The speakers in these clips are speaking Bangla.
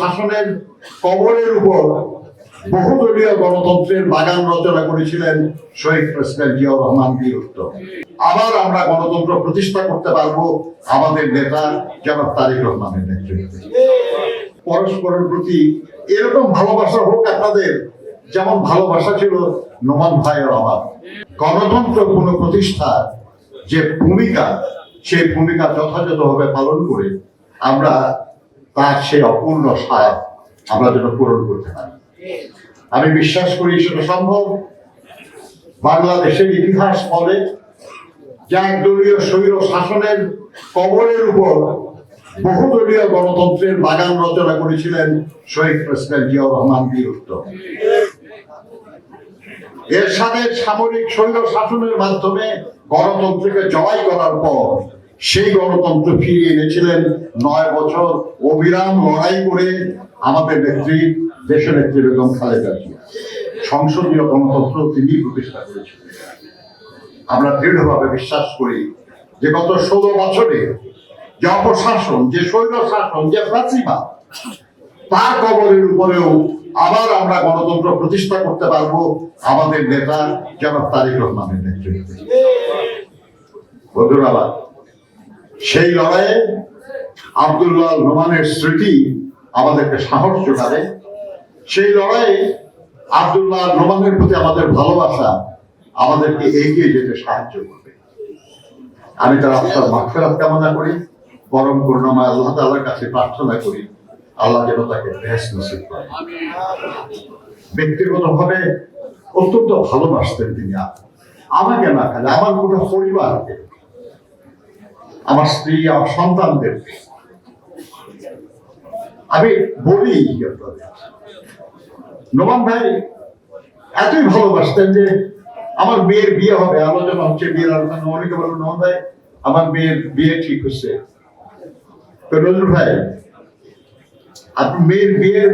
শাসনের কবরের উপর বহুদলীয় গণতন্ত্রের বাগান রচনা করেছিলেন শহীদ প্রেসিডেন্ট জিয়াউর রহমান বীর উত্তম। আবার আমরা গণতন্ত্র প্রতিষ্ঠা করতে পারব আমাদের নেতা জনাব তারেক রহমানের নেতৃত্বে। পরস্পরের প্রতি এরকম ভালোবাসা হোক আপনাদের, যেমন ভালোবাসা ছিল নোমান ভাইয়ের আমার। গণতন্ত্র কোনো প্রতিষ্ঠা যে ভূমিকা, সেই ভূমিকা যথাযথভাবে পালন করে আমরা তার সেই অপূর্ণ সার আমরা যেন পূরণ করতে পারি। আমি বিশ্বাস করি সেটা সম্ভব। বাংলাদেশের ইতিহাস বলে যে একদলীয় স্বৈর শাসনের কবরের উপর বহুদলীয় গণতন্ত্রের বাগান রচনা করেছিলেন শহীদ প্রেসিডেন্ট জিয়াউর রহমান বীর উত্তম। এরশাদের সামরিক স্বৈর শাসনের মাধ্যমে গণতন্ত্রকে জয় করার পর সেই গণতন্ত্র ফিরিয়ে এনেছিলেন। নয় বছর অবিরাম লড়াই করে আমাদের নেত্রী, দেশের নেত্রী বেগম খালেদা জিয়া। সংসদীয় গণতন্ত্র তিনি প্রতিষ্ঠা করেছিলেন। আমরা দৃঢ়ভাবে বিশ্বাস করি যে গত ষোলো বছরে যে অপশাসন, যে স্বৈর শাসন যে ফাঁসিবাদ তার কবরের উপরেও আবার আমরা গণতন্ত্র প্রতিষ্ঠা করতে পারব আমাদের নেতা জনাব তারেক রহমানের নেতৃত্বে। বন্ধুরা সেই লড়াইয়ে আব্দুল্লাহ নোমানের স্মৃতি আমাদেরকে সাহস যোগাবে। সেই লড়াইয়ে আব্দুল্লাহ নোমানের প্রতি আমাদের ভালোবাসা আমাদেরকে এগিয়ে যেতে সাহায্য করবে। আমি তার আত্মার মাফেরাত কামনা করি পরম করুণাময় আল্লাহ তাআলার কাছে প্রার্থনা করি, আল্লাহ যেন তাকে বেশ নসিব করে। ব্যক্তিগতভাবে অত্যন্ত ভালোবাসতেন তিনি। আমাকে না খালি, আমার গোটা পরিবারকে। আমার স্ত্রী, আমার সন্তানদেরকে আমি বলি নোমান ভাই এতই ভালোবাসতেন যে আমার মেয়ের বিয়ে হবে। আলোচনা হচ্ছে বিয়ের আলোচনা অনেকে বলব, নোমান ভাই, আমার মেয়ের বিয়ে ঠিক হচ্ছে তো নজরুল ভাই আপনি মেয়ের বিয়ের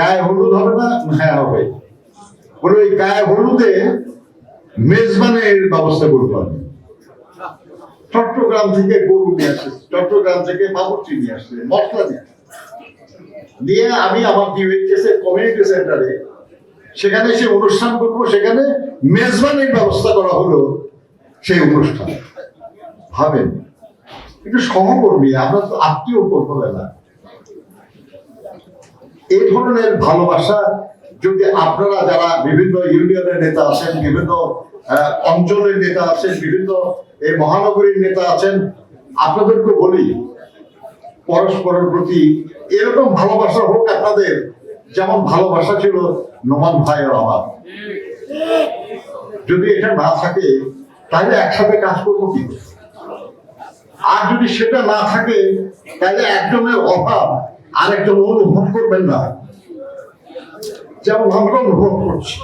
গায়ে হলুদ হবে না? হ্যাঁ হবে। বলে ওই গায়ে হলুদে মেজবানের ব্যবস্থা করব আমি চট্টগ্রাম থেকে গরু নিয়ে আসছে, চট্টগ্রাম থেকে বাবুর্চি নিয়ে আসছে, মশলা নিয়ে আসছে। দিয়ে আমি আমার ডিউএইচএস এর কমিউনিটি সেন্টারে সেখানে সে অনুষ্ঠান করব, সেখানে মেজবানের ব্যবস্থা করা হলো সেই অনুষ্ঠান ভাবেন, একটু সহকর্মী, আমরা তো আত্মীয় করব না এই ধরনের ভালোবাসা যদি আপনারা যারা বিভিন্ন ইউনিয়নের নেতা আছেন, বিভিন্ন অঞ্চলের নেতা আছেন, বিভিন্ন এই মহানগরীর নেতা আছেন, আপনাদেরকে বলি, পরস্পরের প্রতি এরকম ভালোবাসা হোক আপনাদের, যেমন ভালোবাসা ছিল নোমান ভাইয়ের আমার যদি এটা না থাকে, তাহলে একসাথে কাজ করব কি? আর যদি সেটা না থাকে, তাহলে একজনের অভাব আরেকজন অনুভব করবেন না। যেমন আমরা অনুভব করছি।